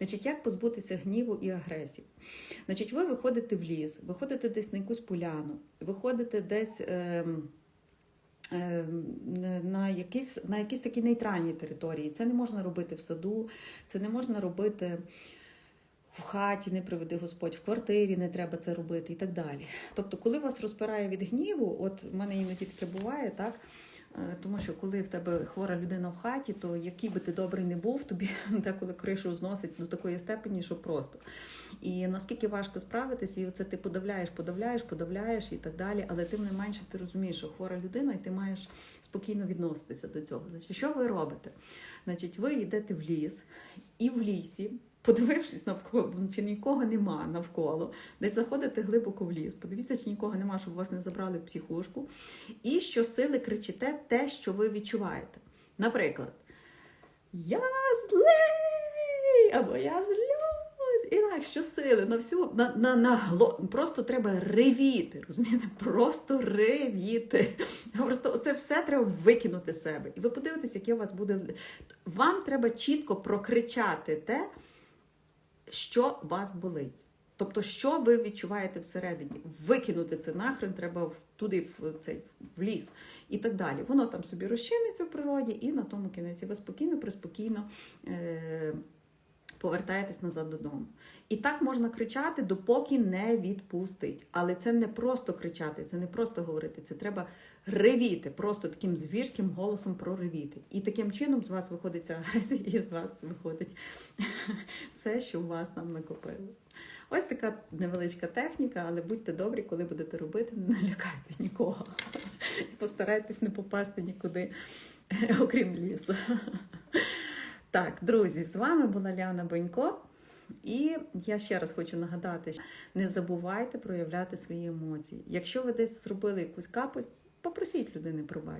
Значить, як позбутися гніву і агресії? Значить, ви виходите в ліс, виходите десь на якусь поляну, виходите десь. ем, На якісь, на якісь такі нейтральні території. Це не можна робити в саду, це не можна робити в хаті, не приведи Господь, в квартирі не треба це робити і так далі. Тобто, коли вас розпирає від гніву, от в мене іноді таке буває, так? Е, Тому що коли в тебе хвора людина в хаті, то який би ти добрий не був, тобі деколи кришу зносить до такої степені, що просто. І наскільки важко справитися, і оце ти подавляєш, подавляєш, подавляєш і так далі. Але тим не менше ти розумієш, що хвора людина, і ти маєш спокійно відноситися до цього. Значить, що ви робите? Значить, ви йдете в ліс, і в лісі. Подивившись навколо, чи нікого нема навколо, десь заходите глибоко в ліс, подивіться, чи нікого нема, щоб вас не забрали в психушку. І щосили кричите те, що ви відчуваєте. Наприклад, Я злий! або Я злюсь! І так, щосили на всю на, на, на гло... просто треба ревіти, розумієте? Просто ревіти. Просто це все треба викинути з себе. І ви подивитесь, яке у вас буде. Вам треба чітко прокричати те, що вас болить. Тобто, що ви відчуваєте всередині, викинути це нахрен треба туди, в цей в ліс і так далі. Воно там собі розчиниться в природі, і на тому кінець. Ви спокійно, приспокійно е- повертаєтесь назад додому. І так можна кричати, допоки не відпустить. Але це не просто кричати, це не просто говорити, це треба ревіти, просто таким звірським голосом проревіти. І таким чином з вас виходить агресія, і з вас виходить все, що у вас там накопилось. Ось така невеличка техніка, але будьте добрі, коли будете робити, не налякайте нікого. І Постарайтесь не попасти нікуди, окрім лісу. Так, друзі, з вами була Ляна Бонько. І я ще раз хочу нагадати, що не забувайте проявляти свої емоції. Якщо ви десь зробили якусь капость, попросіть людини пробачення.